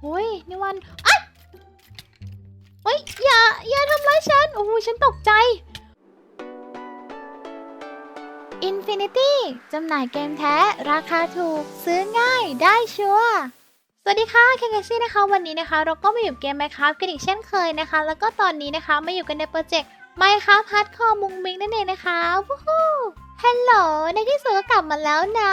โอ้ยนี่วันอะเฮ้ยอย่าอย่าทำร้ายฉัน โอ้โหฉันตกใจ Infinity จำหน่ายเกมแท้ ราคาถูก ซื้อง่ายได้ชัวร์สวัสดีค่ะเคเคซี่นะคะ วันนี้นะคะ เราก็มาอยู่เกม Minecraft กันอีกเช่นเคยนะคะ แล้วก็ตอนนี้นะคะมาอยู่กันในโปรเจกต์ Minecraft Hardcore มุงมิงนั่นเองนะคะวู้ฮู้ฮัลโหลในที่สุดก็กลับมาแล้วนะ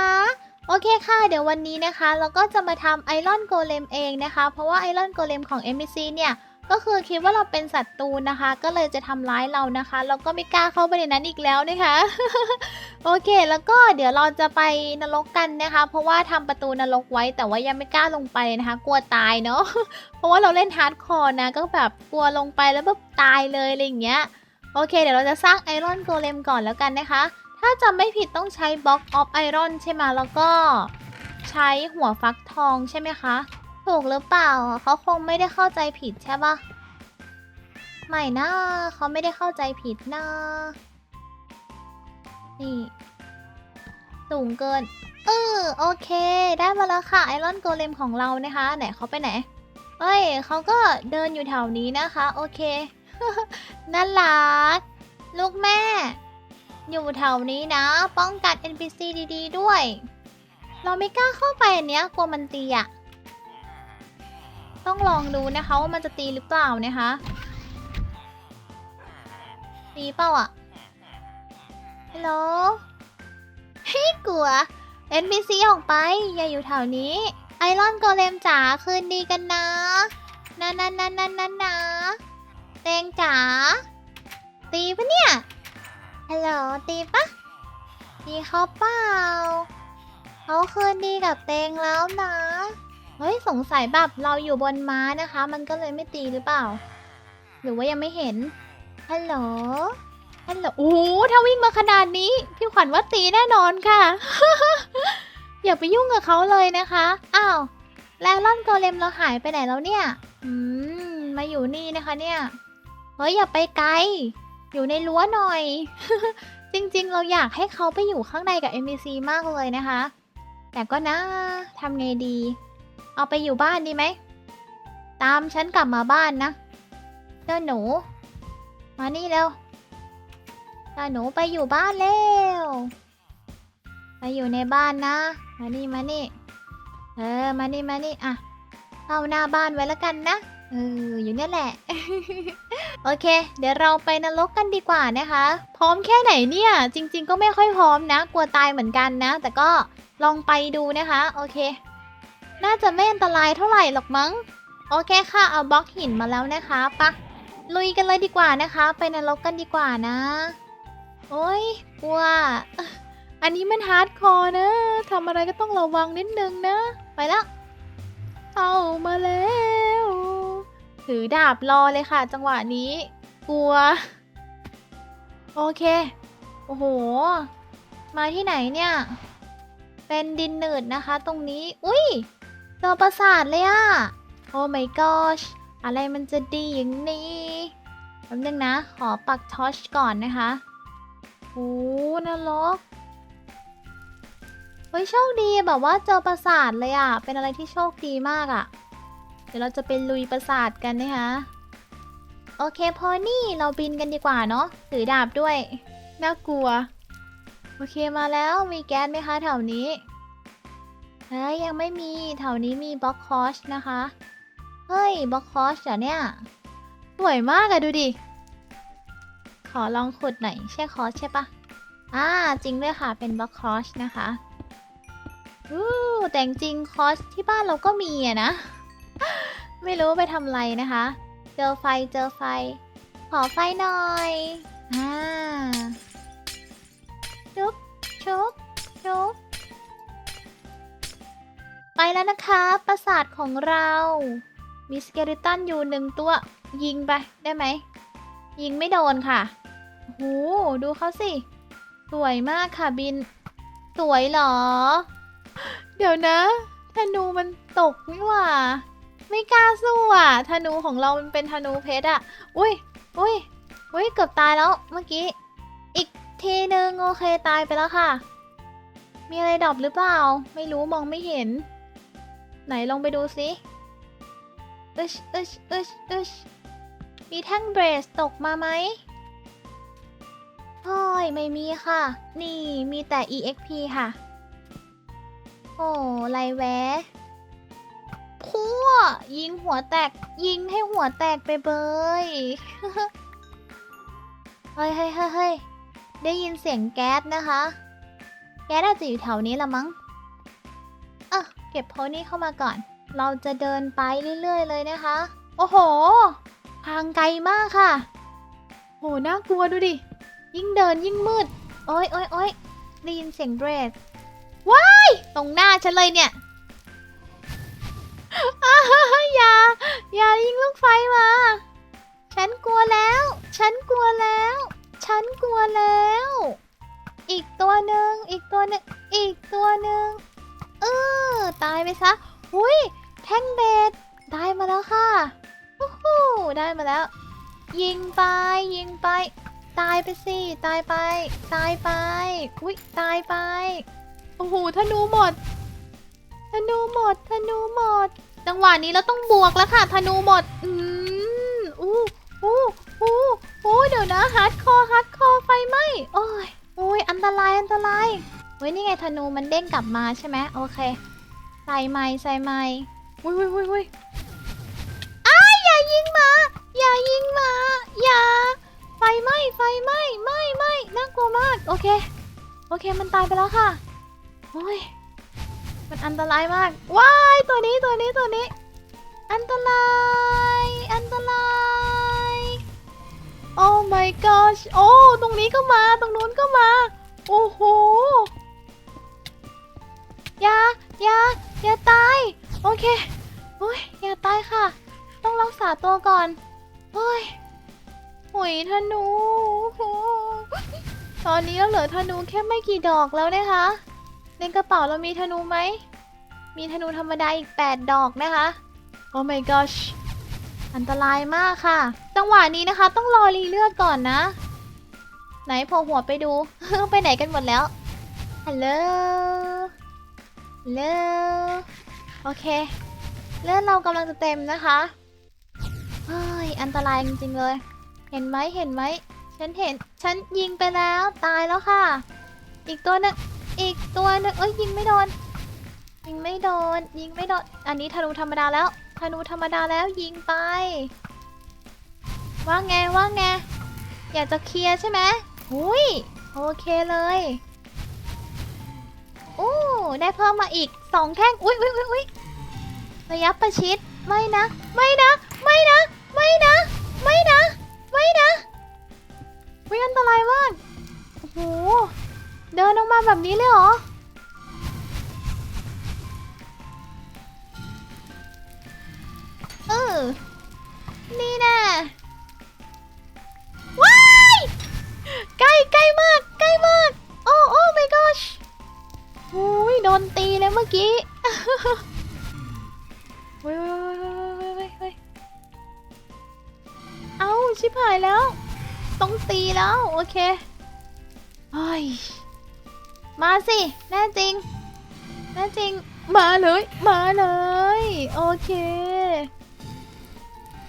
โอเคค่ะ เดี๋ยววันนี้นะคะ เราก็จะมาทำไอรอนโกเลมเองนะคะ เพราะว่าไอรอนโกเลมของ MBC เนี่ย ก็คือคิดว่าเราเป็นศัตรูนะคะ ก็เลยจะทำร้ายเรานะคะเราก็ไม่กล้าเข้าไปในนั้นอีกแล้วนะคะ โอเค แล้วก็เดี๋ยวเราจะไปนรกกันนะคะ เพราะว่าทำประตูนรกไว้ แต่ว่ายังไม่กล้าลงไปนะคะ กลัวตายเนาะ เพราะว่าเราเล่นฮาร์ดคอร์นะ ก็แบบกลัวลงไปแล้วแบบตายเลยอะไรอย่างเงี้ย โอเค เดี๋ยวเราจะสร้างไอรอนโกเลมก่อนแล้วกันนะคะ ถ้าจำไม่ผิดต้องใช้บล็อกออฟไอรอนใช่ไหมแล้วก็ใช้หัวฟักทองใช่ไหมคะ ถูกหรือเปล่าเขาคงไม่ได้เข้าใจผิดใช่ปะไม่นะเขาไม่ได้เข้าใจผิดนะนี่สูงเกิน เออโอเค ได้มาแล้วค่ะไอรอนโกเลมของเรานะคะ ไหนเขาไปไหนเอ้ยเขาก็เดินอยู่แถวนี้นะคะ โอเค น่ารัก ลูกแม่ อยู่แถวนี้นะ ป้องกัน NPC ดีๆ ด้วย เราไม่กล้าเข้าไปอันเนี้ยกลัวมันตีอะต้องลองดูนะคะว่ามันจะตีหรือเปล่านะคะ ตีเปล่าอะฮัลโหลเฮ้ยกลัว NPC ออกไปอย่าอยู่แถวนี้ไอรอนโกเลมจ๋าคืนดีกันนะนะนะนะนะนะนะเตงจ๋าตีปะเนี่ย ฮัลโหลตีปะตีเขาเปล่าเขาคืนดีกับเตงแล้วนะ เฮ้ยสงสัยแบบเราอยู่บนม้านะคะ มันก็เลยไม่ตีหรือเปล่า หรือว่ายังไม่เห็น ฮัลโหล ฮัลโหล โอ้ถ้าวิ่งมาขนาดนี้ พี่ขวัญว่าตีแน่นอนค่ะ อย่าไปยุ่งกับเขาเลยนะคะ อ้าว แล้วล่อนโกเลมเราหายไปไหนแล้วเนี่ย อืม มาอยู่นี่นะคะเนี่ย เฮ้ยอย่าไปไกล อยู่ในรั้วหน่อย จริงๆ เราอยากให้เขาไปอยู่ข้างในกับ NPC มากเลยนะคะ แต่ก็นะทำไงดี เอาไปอยู่บ้านดีไหม ตามฉันกลับมาบ้านนะเจ้าหนู มานี่เร็วเจ้าหนูไปอยู่บ้านเร็ว ไปอยู่ในบ้านนะ มานี่มานี่ เออ มานี่มานี่อะเข้าหน้าบ้านไว้แล้วกันนะ เอออยู่เนี่ยแหละ โอเค เดี๋ยวเราไปนรกกันดีกว่านะคะ พร้อมแค่ไหนเนี่ย จริง ๆ ก็ไม่ค่อยพร้อมนะ กลัวตายเหมือนกันนะ แต่ก็ลองไปดูนะคะ โอเค น่าจะไม่อันตรายเท่าไหร่หรอกมั้ง โอเคค่ะ เอาบล็อกหินมาแล้วนะคะปะลุยกันเลยดีกว่านะคะ ไปนรกกันดีกว่านะ โอ้ยกลัว อันนี้มันฮาร์ดคอร์นะทำอะไรก็ต้องระวังนิดนึงนะ ไปแล้ว เอามาแล้ว ถือดาบรอเลยค่ะ จังหวะนี้ กลัว โอเค โอ้โห มาที่ไหนเนี่ย เป็นดินหนืดนะคะ ตรงนี้ อุ้ยเจอปราสาทเลยอะโอ้ my gosh อะไรมันจะดีอย่างนี้แป๊บนึงนะ ขอปักทอชก่อนนะคะโอ้นรกเฮ้ยโชคดีแบบว่าเจอปราสาทเลยอะเป็นอะไรที่โชคดีมากอะ ดี๋ยวเราจะไปลุยปราสาทกันนะคะ โอเคพอนี่เราบินกันดีกว่าเนาะถือดาบด้วย น่ากลัว โอเคมาแล้วมีแก๊สไหมคะแถวนี้เฮ้ยยังไม่มีแถวนี้มีบล็อกคอชนะคะ เฮ้ยบล็อกคอชเหรอเนี่ย สวยมากอะดูดิ ขอลองขุดหน่อยใช่คอสใช่ปะอ่าจริงด้วยค่ะเป็นบล็อกคอสนะคะอู้แต่จริงคอสที่บ้านเราก็มีอะนะ ไม่รู้ไปทำอะไรนะคะ เจอไฟเจอไฟ ขอไฟหน่อย อ่า ชุบชุบชุบไปแล้วนะคะ ปราสาทของเรา มีสเกลิตันอยู่หนึ่งตัว ยิงไป ได้ไหม ยิงไม่โดนค่ะโอ้โหดูเขาสิ สวยมากค่ะบิน สวยเหรอ เดี๋ยวนะธนูมันตกนี่หว่า ไม่กล้าสู้อะธนูของเรามันเป็นธนูเพชรอะ อุ้ยอุ้ยอุ้ยเกือบตายแล้วเมื่อกี้ อีกทีหนึ่งโอเคตายไปแล้วค่ะ มีอะไรดรอปหรือเปล่า ไม่รู้มองไม่เห็น ไหนลองไปดูสิอึชอึชอึชอึชมีแท่งเบรสตกมาไหมโอ้ยไม่มีค่ะ นี่มีแต่ EXP ค่ะ โอ้ไรแวะ พัวยิงหัวแตก ยิงให้หัวแตกไปเบย เฮ้ยเฮ้ยเฮ้ยเฮ้ยได้ยินเสียงแก๊สนะคะ แก๊สอาจจะอยู่แถวนี้ละมั้งเอะเก็บโพนี่เข้ามาก่อน เราจะเดินไปเรื่อยๆเลยนะคะ โอ้โห ทางไกลมากค่ะ โห น่ากลัวดูดิ ยิ่งเดินยิ่งมืด โอ้ยโอ้ยโอ้ยได้ยินเสียงเบรดว้าย ตรงหน้าฉันเลยเนี่ย อย่า อย่ายิงลูกไฟมา ฉันกลัวแล้ว ฉันกลัวแล้ว ฉันกลัวแล้ว อีกตัวหนึ่งอีกตัวหนึ่งอีกตัวหนึ่งเออตายไปซะหุยแท่งเบสได้มาแล้วค่ะฮู้ฮู้ได้มาแล้ว ยิงไปยิงไป ตายไปสิตายไป ตายไป อุ้ยตายไปโอ้โหธนูหมด ธนูหมดธนูหมดจังหวะนี้เราต้องบวกแล้วค่ะธนูหมด อืมอู้อู้อู้อู้เดี๋ยวนะฮาร์ดคอร์ฮาร์ดคอร์ไฟไหมโอ้ยโอ้ยอันตรายอันตรายเฮ้ยนี่ไงธนูมันเด้งกลับมาใช่ไหมโอเค ใส่ไม้ใส่ไม้อุ้ยอุ้ยอุ้ยอุ้ยอ้าอย่ายิงมาอย่ายิงมาอย่าไฟไหม้ไฟไหม้ไหม้ไหม้น่ากลัวมาก โอเค โอเคมันตายไปแล้วค่ะโอ้ย มันอันตรายมาก ว้าย ตัวนี้ตัวนี้ตัวนี้ อันตราย อันตราย โอ้ my gosh โอ้ ตรงนี้ก็มา ตรงนู้นก็มา โอ้โห อย่า อย่า อย่าตาย โอเคโอ้ย อย่าตายค่ะ ต้องรักษาตัวก่อนโอ้ยหุยธนู ตอนนี้เราเหลือธนูแค่ไม่กี่ดอกแล้วนะคะ ในกระเป๋าเรามีธนูไหม มีธนูธรรมดาอีก 8 ดอกนะคะ โอ้ my gosh อันตรายมากค่ะ จังหวะนี้นะคะ ต้องรอรีเลือดก่อนนะ ไหนโผล่หัวไปดู ไปไหนกันหมดแล้ว ฮัลโหลฮัลโหลโอเค เลือดเรากำลังจะเต็มนะคะ เฮ้ย อันตรายจริงๆเลย เห็นไหมเห็นไหม ฉันเห็น ฉันยิงไปแล้ว ตายแล้วค่ะ อีกตัวนึง อีกตัวหนึงเอ้ยยิงไม่โดน ยิงไม่โดน ยิงไม่โดน อันนี้ธนูธรรมดาแล้วธนูธรรมดาแล้วยิงไป ว่าไงว่าไง อยากจะเคลียร์ใช่ไหมหุยโอเคเลยอู้ได้เพิ่มมาอีกสองแท่งอุ้ยอุ้ยอุ้ยอุ้ยระยะประชิด ไม่นะ ไม่นะ ไม่นะ ไม่นะ ไม่นะไม่นะ เดินออกมาแบบนี้เลยเหรอ เออ นี่แน่ว้ายใกล้ใกล้มากใกล้มาก โอ้โอ้ my gosh อุ้ยโดนตีเลยเมื่อกี้เว้ยเว้ยเว้ยเว้ยเว้ยเว้ยเอาชิบหายแล้ว ต้องตีแล้ว โอเคเฮ้ย มาสิแน่จริงแน่จริง มาเลย มาเลย โอเค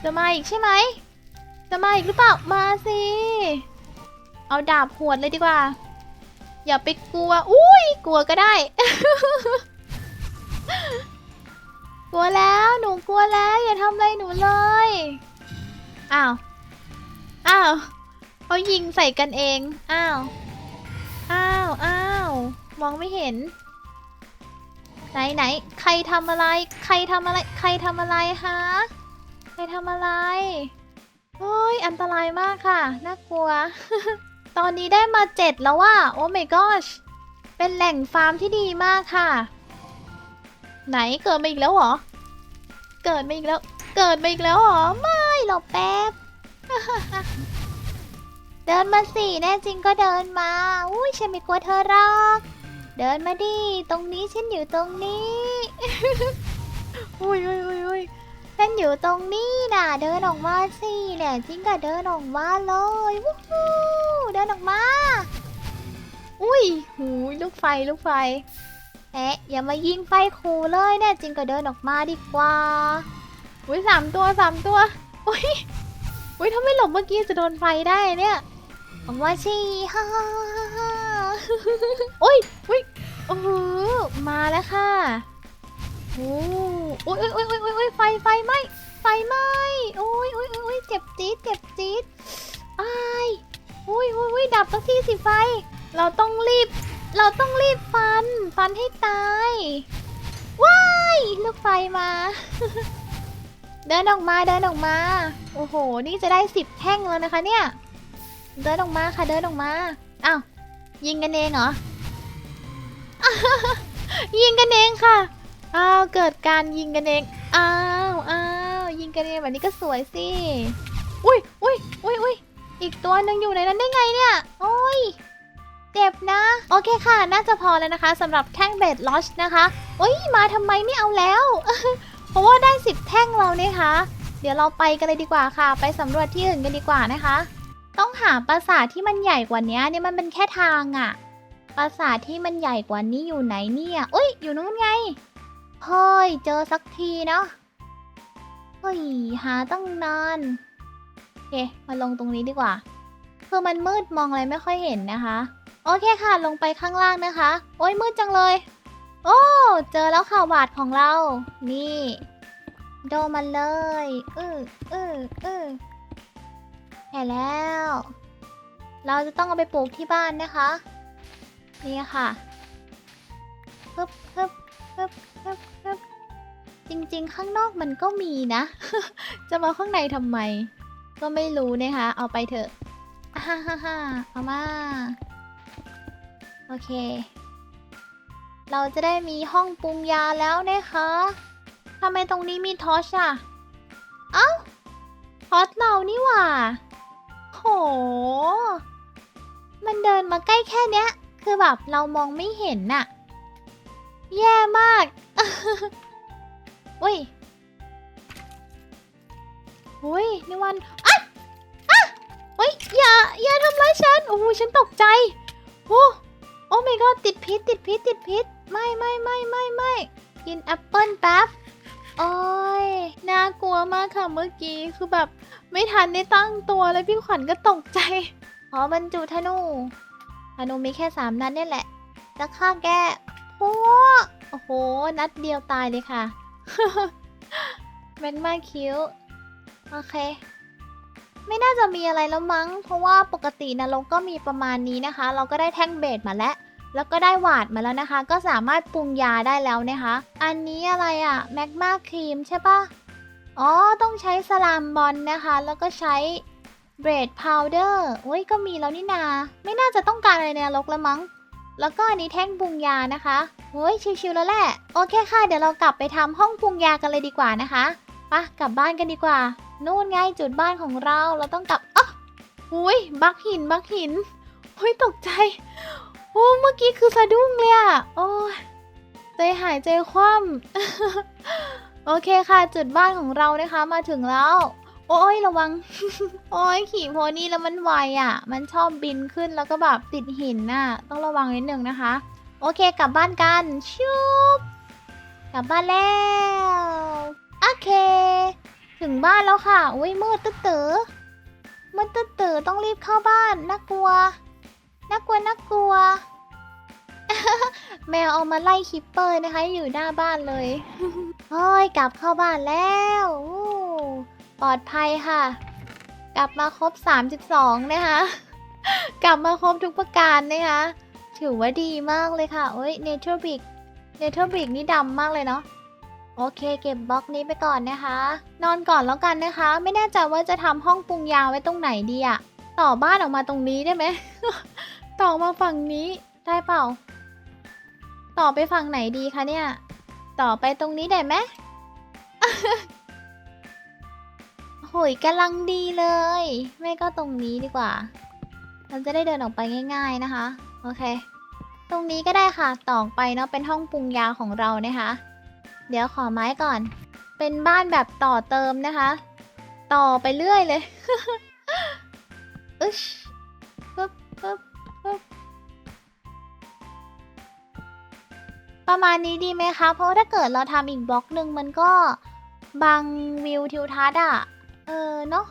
จะมาอีกใช่ไหม จะมาอีกหรือเปล่า มาสิ เอาดาบหวดเลยดีกว่า อย่าไปกลัว อุ้ยกลัวก็ได้ กลัวแล้วหนูกลัวแล้ว อย่าทำอะไรหนูเลย อ้าว อ้าวเขายิงใส่กันเอง อ้าวอ้าวอ้าว มองไม่เห็น ไหนไหนใครทำอะไร ใครทำอะไร ใครทำอะไรฮะ ใครทำอะไรโอ้ยอันตรายมากค่ะ น่ากลัว ตอนนี้ได้มาเจ็ดแล้วว่าโอ้ my gosh เป็นแหล่งฟาร์มที่ดีมากค่ะ ไหนเกิดมาอีกแล้วเหรอ เกิดมาอีกแล้ว เกิดมาอีกแล้วเหรอ ไม่หรอกแป๊บ เดินมาสิแน่จริงก็เดินมา อุ้ยฉันไม่กลัวเธอหรอก เดินมาดิ ตรงนี้ฉันอยู่ตรงนี้ อุ้ยอุ้ยอุ้ยอุ้ยฉันอยู่ตรงนี้น่ะ เดินออกมาสิแน่จริงก็เดินออกมาเลยวู้ฮู้เดินออกมา อุ้ยหูยลูกไฟลูกไฟแอะอย่ามายิงไฟขู่เลยแน่จริงก็เดินออกมาดีกว่า อุ้ยสามตัวสามตัว อุ้ยอุ้ยถ้าไม่หลบเมื่อกี้จะโดนไฟได้เนี่ยผมว่าชีฮ่าฮ่าฮ่าฮ่า โอ้ยโอ้ยโอ้โหมาแล้วค่ะโอ้โอ้ยโอ้ยโอ้ยโอ้ยโอ้ยไฟไฟไหมไฟไหมโอ้ยโอ้ยโอ้ยเจ็บจี๊ดเจ็บจี๊ดอายโอ้ยโอ้ยโอ้ยดับสักทีสิไฟ เราต้องรีบ เราต้องรีบฟัน ฟันให้ตายว้ายลูกไฟมา เดินออกมาเดินออกมา โอ้โห นี่จะได้สิบแท่งแล้วนะคะเนี่ย เดินออกมาค่ะเดินออกมาอ้าว ยิงกันเองเหรอ ยิงกันเองค่ะ อ้าว เกิดการยิงกันเอง อ้าวอ้าวยิงกันเองแบบนี้ก็สวยสิ อุ้ยอุ้ยอุ้ยอุ้ยอีกตัวหนึ่งอยู่ในนั้นได้ไงเนี่ย โอ้ยเจ็บนะ โอเคค่ะ น่าจะพอแล้วนะคะสำหรับแท่งเบดลอชนะคะโอ้ยมาทำไมไม่เอาแล้ว เพราะว่าได้ 10 แท่งเราเนี่ยคะเดี๋ยวเราไปกันเลยดีกว่าค่ะ ไปสำรวจที่อื่นกันดีกว่านะคะ ต้องหาปราสาทที่มันใหญ่กว่านี้เนี่ยมันเป็นแค่ทางอะปราสาทที่มันใหญ่กว่านี้อยู่ไหนเนี่ยเอ้ยอยู่นู้นไง เฮ้ย เจอสักทีเนาะ เฮ้ย หาตั้งนานโอเค มาลงตรงนี้ดีกว่า คือมันมืดมองอะไรไม่ค่อยเห็นนะคะ โอเคค่ะ ลงไปข้างล่างนะคะ โอ้ยมืดจังเลย โอ้ เจอแล้วค่ะหวาดของเรา นี่ โดมันเลยเออเออเออ เห็นแล้ว เราจะต้องเอาไปปลูกที่บ้านนะคะ นี่ค่ะฮึบฮึบฮึบฮึบฮึบจริงๆ ข้างนอกมันก็มีนะ จะมาข้างในทำไม ก็ไม่รู้นะคะ เอาไปเถอะฮ่าฮ่าฮ่าเอามา โอเค เราจะได้มีห้องปรุงยาแล้วนะคะทำไมตรงนี้มีทอชอะเอ้าทอชเรานี่หว่า ห มันเดินมาใกล้แค่เนี้ย คือแบบเรามองไม่เห็นน่ะ แย่มากอุ้ยอุ้ยนี่วันอะอะเฮ้ยอย่า อย่าทำร้ายฉัน โอ้โหฉันตกใจ โอ้โอ้ my god ติดพิษ ติดพิษ ติดพิษ ไม่ไม่ไม่ไม่ไม่กินแอปเปิลแป๊บโอ้ยน่ากลัวมากค่ะเมื่อกี้ คือแบบ ไม่ทันได้ตั้งตัวเลยพี่ขวัญก็ตกใจอ๋อบรรจุธนู ธนูมีแค่สามนัดเนี่ยแหละ จะฆ่าแกโอ้โอ้โห นัดเดียวตายเลยค่ะแมกมาคิวโอเค ไม่น่าจะมีอะไรแล้วมั้ง เพราะว่าปกตินะเราก็มีประมาณนี้นะคะ เราก็ได้แท่งเบสมาแล้วแล้วก็ได้หวาดมาแล้วนะคะ ก็สามารถปรุงยาได้แล้วนะคะ อันนี้อะไรอะแมกมาครีมใช่ปะ อ๋อ ต้องใช้สลามบอลนะคะ แล้วก็ใช้เบรดพาวเดอร์โอ้ยก็มีแล้วนี่นา ไม่น่าจะต้องการอะไรในนรกแล้วมั้ง แล้วก็อันนี้แท่งปรุงยานะคะโอ้ยชิวๆแล้วแหละ โอเคค่ะ เดี๋ยวเรากลับไปทำห้องปรุงยากันเลยดีกว่านะคะไปะกลับบ้านกันดีกว่า นู่นไงจุดบ้านของเรา เราต้องกลับอ๊ะหุยบักหินบักหินหุยตกใจ โอ้เมื่อกี้คือสะดุ้งเลยอะโอ้ยใจหายใจคว่ำ โอเคค่ะ จุดบ้านของเรานะคะมาถึงแล้ว โอ้ยระวัง โอ้ยขี่โพนี่แล้วมันไวอะ่ะ มันชอบบินขึ้นแล้วก็แบบติดหินน่ะ ต้องระวังนิดนึงนะคะ โอเคกลับบ้านกันชุบกลับบ้านแล้วโอเค ถึงบ้านแล้วค่ะอุ้ยมืดตึ๊ดตือมืดตึ๊ดตือต้องรีบเข้าบ้านน่ากลัวน่ากลัวน่ากลัว แมวเอามาไล่คิปเปอร์นะคะ อยู่หน้าบ้านเลยเฮ้ยกลับเข้าบ้านแล้วอู้ปลอดภัยค่ะ กลับมาครบ 32 นะคะ กลับมาครบทุกประการนะคะ ถือว่าดีมากเลยค่ะโอ้ยเนเธอร์บิกเนเธอร์บิกนี่ดำมากเลยเนาะโอเคเก็บบล็อกนี้ไปก่อนนะคะ นอนก่อนแล้วกันนะคะ ไม่แน่ใจว่าจะทำห้องปรุงยาไว้ตรงไหนดีอะต่อบ้านออกมาตรงนี้ได้ไหม ต่อมาฝั่งนี้ได้เปล่า ต่อไปฝั่งไหนดีคะเนี่ย ต่อไปตรงนี้ได้ไหมโหยกำลังดีเลย ไม่ก็ตรงนี้ดีกว่า เราจะได้เดินออกไปง่าย ๆนะคะ โอเค ตรงนี้ก็ได้ค่ะ ต่อไปเนาะเป็นห้องปรุงยาของเรานะคะ เดี๋ยวขอไม้ก่อน เป็นบ้านแบบต่อเติมนะคะ ต่อไปเรื่อยเลยอึ๊บปึ๊บปึ๊บ ประมาณนี้ดีไหมคะ เพราะว่าถ้าเกิดเราทำอีกบล็อกหนึ่งมันก็บังวิวทิวทัศน์อะเออเนาะ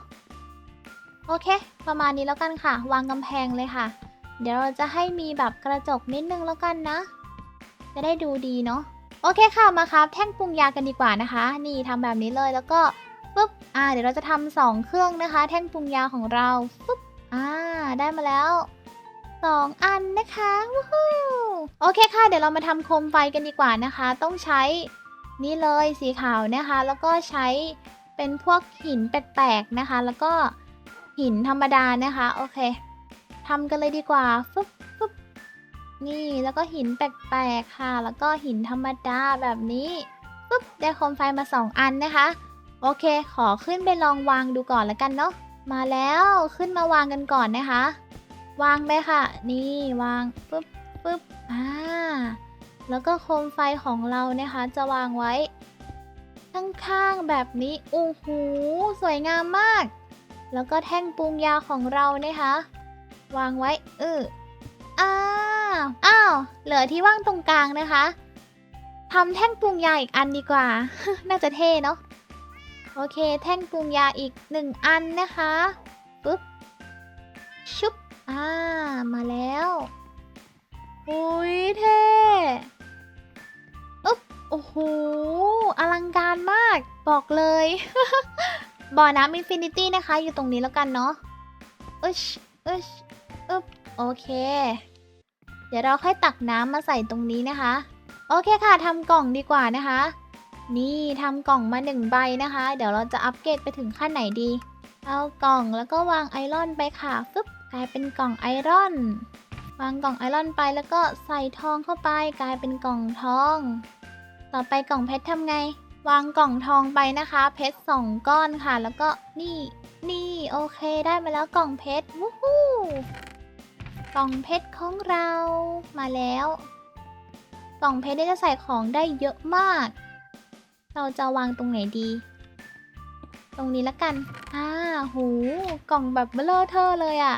โอเค ประมาณนี้แล้วกันค่ะ วางกำแพงเลยค่ะ เดี๋ยวเราจะให้มีแบบกระจกนิดนึงแล้วกันนะ จะได้ดูดีเนาะโอเคค่ะมาครับ แท่งปรุงยากันดีกว่านะคะ นี่ทำแบบนี้เลยแล้วก็ปุ๊บอ่า เดี๋ยวเราจะทำสองเครื่องนะคะ แท่งปรุงยาของเราปุ๊บอ่า ได้มาแล้ว สองอันนะคะวู้ฮู้โอเคค่ะ เดี๋ยวเรามาทำโคมไฟกันดีกว่านะคะ ต้องใช้นี่เลยสีขาวนะคะ แล้วก็ใช้เป็นพวกหินแปลกๆนะคะ แล้วก็หินธรรมดานะคะโอเคทำกันเลยดีกว่าฟึบฟึบนี่แล้วก็หินแปลกๆค่ะ แล้วก็หินธรรมดาแบบนี้ปุ๊บได้โคมไฟมาสองอันนะคะ โอเค ขอขึ้นไปลองวางดูก่อนแล้วกันเนาะมาแล้วขึ้นมาวางกันก่อนนะคะ วางเลยค่ะ นี่วางปุ๊บปุ๊บอ่าแล้วก็โคมไฟของเรานะคะ จะวางไว้ ข้างๆแบบนี้โอ้โหสวยงามมาก แล้วก็แท่งปรุงยาของเรานะคะ วางไว้เอออ้าวอ้าวเหลือที่ว่างตรงกลางนะคะทำแท่งปรุงยาอีกอันดีกว่า น่าจะเท่เนาะโอเค แท่งปรุงยาอีกหนึ่งอันนะคะปุ๊บชุบ อ่า มาแล้วอุ้ยเท่อุ๊บโอ้โห อลังการมาก บอกเลย บ่อน้ำอินฟินิตี้นะคะ อยู่ตรงนี้แล้วกันเนาะอึชอึชอึบโอเค เดี๋ยวเราค่อยตักน้ำมาใส่ตรงนี้นะคะ โอเคค่ะทำกล่องดีกว่านะคะ นี่ทำกล่องมาหนึ่งใบนะคะ เดี๋ยวเราจะอัปเกรดไปถึงขั้นไหนดี เอากล่องแล้วก็วางไอรอนไปค่ะฟึบ กลายเป็นกล่องไอรอน วางกล่องไอรอนไปแล้วก็ใส่ทองเข้าไป กลายเป็นกล่องทอง ต่อไปกล่องเพชรทำไง วางกล่องทองไปนะคะ เพชรสองก้อนค่ะ แล้วก็นี่นี่โอเคได้มาแล้วกล่องเพชรวู้ฮู้กล่องเพชรของเรามาแล้ว กล่องเพชรเนี่ยจะใส่ของได้เยอะมาก เราจะวางตรงไหนดี ตรงนี้ละกัน อ่า หู กล่องแบบเบลอเทอร์เลยอะ่ะ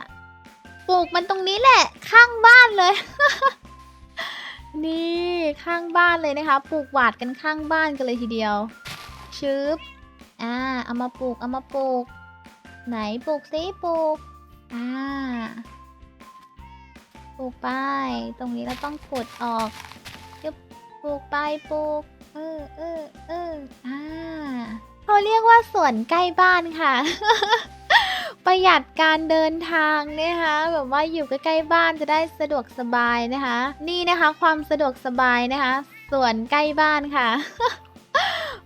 ปลูกมันตรงนี้แหละ ข้างบ้านเลย นี่ข้างบ้านเลยนะคะ ปลูกหวาดกันข้างบ้านกันเลยทีเดียวชึบอ่าเอามาปลูกเอามาปลูก ไหนปลูกซิปลูกอ่าปลูกไปตรงนี้เราต้องขุดออกยึบปลูกไปปลูกเออเออเอออ่าเขาเรียกว่าสวนใกล้บ้านค่ะ ประหยัดการเดินทางนะคะแบบว่าอยู่ใกล้ๆบ้านจะได้สะดวกสบายนะคะ นี่นะคะความสะดวกสบายนะคะสวนใกล้บ้านค่ะ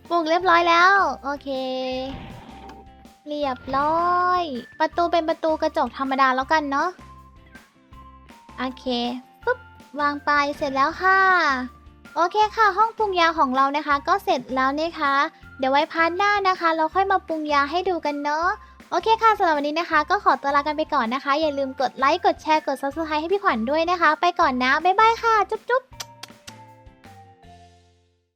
ปลูกเรียบร้อยแล้ว โอเค เรียบร้อย ประตูเป็นประตูกระจกธรรมดาแล้วกันเนาะโอเคปุ๊บวางไปเสร็จแล้วค่ะ โอเคค่ะ ห้องปรุงยาของเรานะคะ ก็เสร็จแล้วนะคะ เดี๋ยวไว้พาร์ทหน้านะคะ เราค่อยมาปรุงยาให้ดูกันเนาะ โอเคค่ะสำหรับวันนี้นะคะ ก็ขอตัวลากันไปก่อนนะคะ อย่าลืมกดไลค์กดแชร์กด subscribe ให้พี่ขวัญด้วยนะคะ ไปก่อนนะบ๊ายบายค่ะจุ๊บจุ๊บ